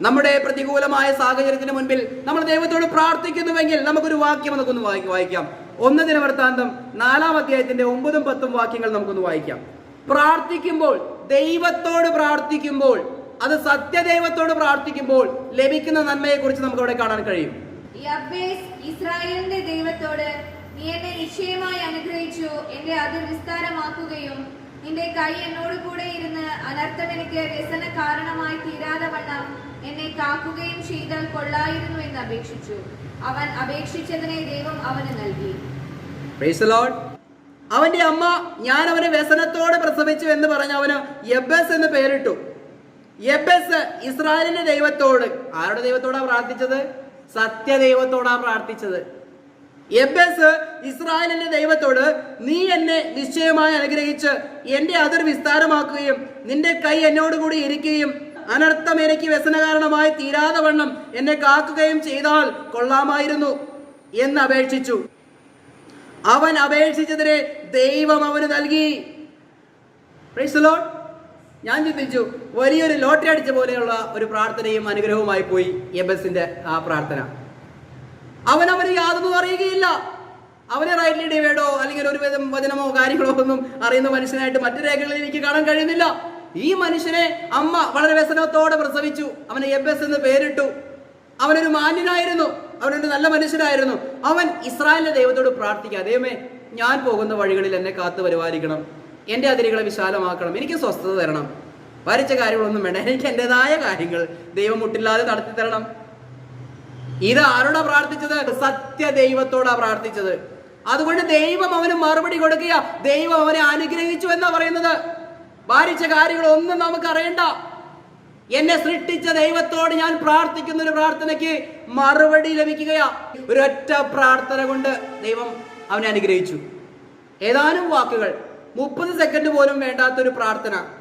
നമ്മുടെ പ്രതികൂലമായ സാഹചര്യത്തിന് മുൻപിൽ നമ്മൾ ദൈവത്തോട് പ്രാർത്ഥിക്കുന്നുവെങ്കിൽ നമുക്കൊരു വാക്യം നമുക്കൊന്ന് വായി- വായിക്കാം. ഒന്ന് ദിനവൃത്താന്തം നാലാം അധ്യായത്തിന്റെ ഒമ്പതും പത്തും വാക്യങ്ങൾ നമുക്കൊന്ന് വായിക്കാം. പ്രാർത്ഥിക്കുമ്പോൾ ദൈവത്തോട് പ്രാർത്ഥിക്കുമ്പോൾ അത് സത്യദൈവത്തോട് പ്രാർത്ഥിക്കുമ്പോൾ ലഭിക്കുന്ന നന്മയെ കുറിച്ച് നമുക്ക് അവിടെ കാണാൻ കഴിയും ഇസ്രായേലിന്റെ ദൈവത്തോട് നീ എന്നെ നിശ്ചയമായി അനുഗ്രഹിച്ചു എന്റെ അതിർ വിസ്താരമാക്കുകയും നിന്റെ കൈ എന്നോട് കൂടെ ഇരുന്ന് അനർത്ഥം വ്യസന കാരണമായി തീരാതെ വണ്ണം എന്നെ കാക്കുകയും ചെയ്താൽ കൊള്ളായിരുന്നു എന്ന് അപേക്ഷിച്ചു. അവൻ അപേക്ഷിച്ചതിനെ ദൈവം അവന് നൽകി. അവന്റെ അമ്മ ഞാൻ അവനെ വ്യസനത്തോടെ പ്രസവിച്ചു എന്ന് പറഞ്ഞ് അവന് യബസ് എന്ന് പേരിട്ടു. യബസ് ഇസ്രായേലിന്റെ ദൈവത്തോട് ആരുടെ ദൈവത്തോടാ പ്രാർത്ഥിച്ചത്? സത്യദൈവത്തോടാ പ്രാർത്ഥിച്ചത്. യബസ് ഇസ്രായേലിന്റെ ദൈവത്തോട് നീ എന്നെ നിശ്ചയമായി അനുഗ്രഹിച്ച് എന്റെ അതിർ വിസ്താരമാക്കുകയും നിന്റെ കൈ എന്നോടുകൂടി ഇരിക്കുകയും അനർത്ഥം എനിക്ക് വ്യസന കാരണമായി തീരാതെ വണ്ണം എന്നെ കാക്കുകയും ചെയ്താൽ കൊള്ളാമായിരുന്നു എന്ന് അപേക്ഷിച്ചു. അവൻ അപേക്ഷിച്ചതിനെ ദൈവം അവന് നൽകി. ഞാൻ ചിന്തിച്ചു വലിയൊരു ലോട്ടറി അടിച്ച പോലെയുള്ള ഒരു പ്രാർത്ഥനയും അനുഗ്രഹവുമായി പോയി എബസിന്റെ ആ പ്രാർത്ഥന. അവൻ അവന് യാതൊന്നും അറിയുകയില്ല. അവനെ റൈറ്റ്ലി ഡിവൈഡോ അല്ലെങ്കിൽ ഒരു വിധം വചനമോ കാര്യങ്ങളോ ഒന്നും അറിയുന്ന മനുഷ്യനായിട്ട് മറ്റു രേഖകളിൽ എനിക്ക് കാണാൻ കഴിയുന്നില്ല. ഈ മനുഷ്യനെ അമ്മ വളരെ വ്യസനത്തോടെ പ്രസവിച്ചു. അവനെ എബസ് എന്ന് പേരിട്ടു. അവനൊരു മാന്യനായിരുന്നു. അവനൊരു നല്ല മനുഷ്യനായിരുന്നു. അവൻ ഇസ്രായേലിന്റെ ദൈവത്തോട് പ്രാർത്ഥിക്കുക. ദൈവമേ ഞാൻ പോകുന്ന വഴികളിൽ എന്നെ കാത്തു പരിപാലിക്കണം. എന്റെ അതിരുകളെ വിശാലമാക്കണം. എനിക്ക് സ്വസ്ഥത തരണം. വരച്ച കാര്യങ്ങളൊന്നും വേണ്ട. എനിക്ക് എന്റെതായ കാര്യങ്ങൾ ദൈവം മുട്ടില്ലാതെ നടത്തി തരണം ഇത് ആരോടാ പ്രാർത്ഥിച്ചത്? സത്യ ദൈവത്തോടാ പ്രാർത്ഥിച്ചത്. അതുകൊണ്ട് ദൈവം അവന് മറുപടി കൊടുക്കുക. ദൈവം അവനെ അനുഗ്രഹിച്ചു എന്നാ പറയുന്നത്. ഭാരിച്ച കാര്യങ്ങളൊന്നും നമുക്ക് അറിയണ്ട എന്നെ സൃഷ്ടിച്ച ദൈവത്തോട് ഞാൻ പ്രാർത്ഥിക്കുന്ന ഒരു പ്രാർത്ഥനയ്ക്ക് മറുപടി ലഭിക്കുകയാ. ഒരൊറ്റ പ്രാർത്ഥന കൊണ്ട് ദൈവം അവനെ അനുഗ്രഹിച്ചു. ഏതാനും വാക്കുകൾ. മുപ്പത് സെക്കൻഡ് പോലും വേണ്ടാത്തൊരു പ്രാർത്ഥന.